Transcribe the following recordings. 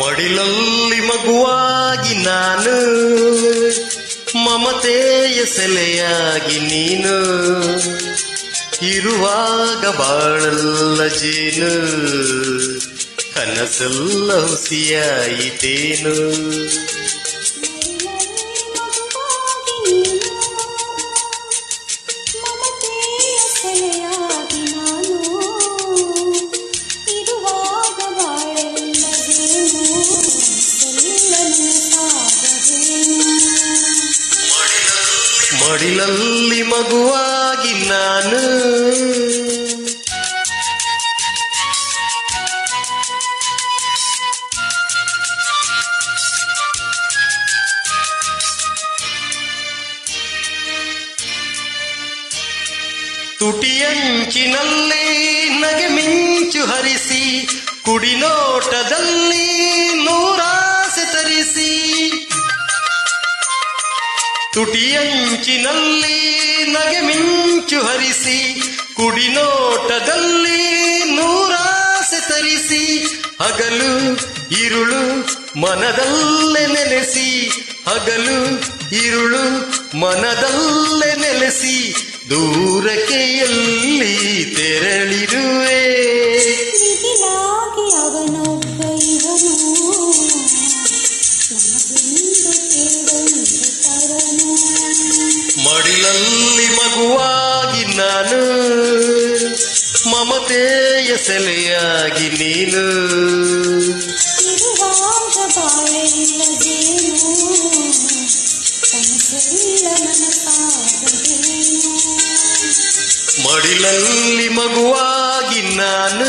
ಮಡಿಲಲ್ಲಿ ಮಗುವಾಗಿ ನಾನು ಮಮತೆಯ ಸೆಲೆಯಾಗಿ ನೀನು ಇರುವಾಗ ಬಾಳಲ್ಲ ಜೇನು ಕನಸಲ್ಲ ಹುಸಿಯಾಯಿತೇನು. ಮಡಿಲಲ್ಲಿ ಮಗುವಾಗಿ ನಾನು. ತುಟಿಯಂಚಿನಲ್ಲಿ ನಗೆ ಮಿಂಚು ಹರಿಸಿ ಕುಡಿನೋಟದಲ್ಲಿ ತರಿಸಿ ತುಟಿಯಂಚಿನಲ್ಲಿ ನಗೆ ಮಿಂಚು ಹರಿಸಿ ಕುಡಿನೋಟದಲ್ಲಿ ನೂರಾಸೆ ತರಿಸಿ, ಹಗಲು ಇರುಳು ಮನದಲ್ಲೇ ನೆಲೆಸಿ, ಹಗಲು ಇರುಳು ಮನದಲ್ಲೇ ನೆಲೆಸಿ ದೂರಕೆಯಲ್ಲಿ ತೆರಳಿರುವೆ? ಮಡಿಲಲ್ಲಿ ಮಗುವಾಗಿ ನಾನು ಮಮತೆಯ ಸೆಲೆಯಾಗಿ ನೀನು. ಮಡಿಲಲ್ಲಿ ಮಗುವಾಗಿ ನಾನು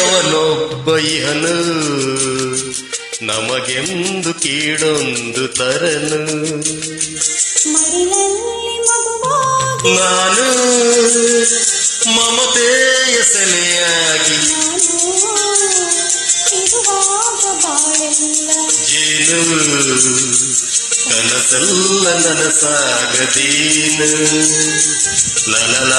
ಮಿಗಿಲಾಗಿ ಅವನೊಬ್ಬ ಇಹನು ನಮಗೆಂದು ಕೀಡೊಂದು ತರನು. ನಾನು ಮಮತೆಯ ಸೆಲೆಯಾಗಿ ಕನಸಲ್ಲ ಜೇನು ಕನಸಲ್ಲ ನನಸಾಗದೇನು. ಲಲ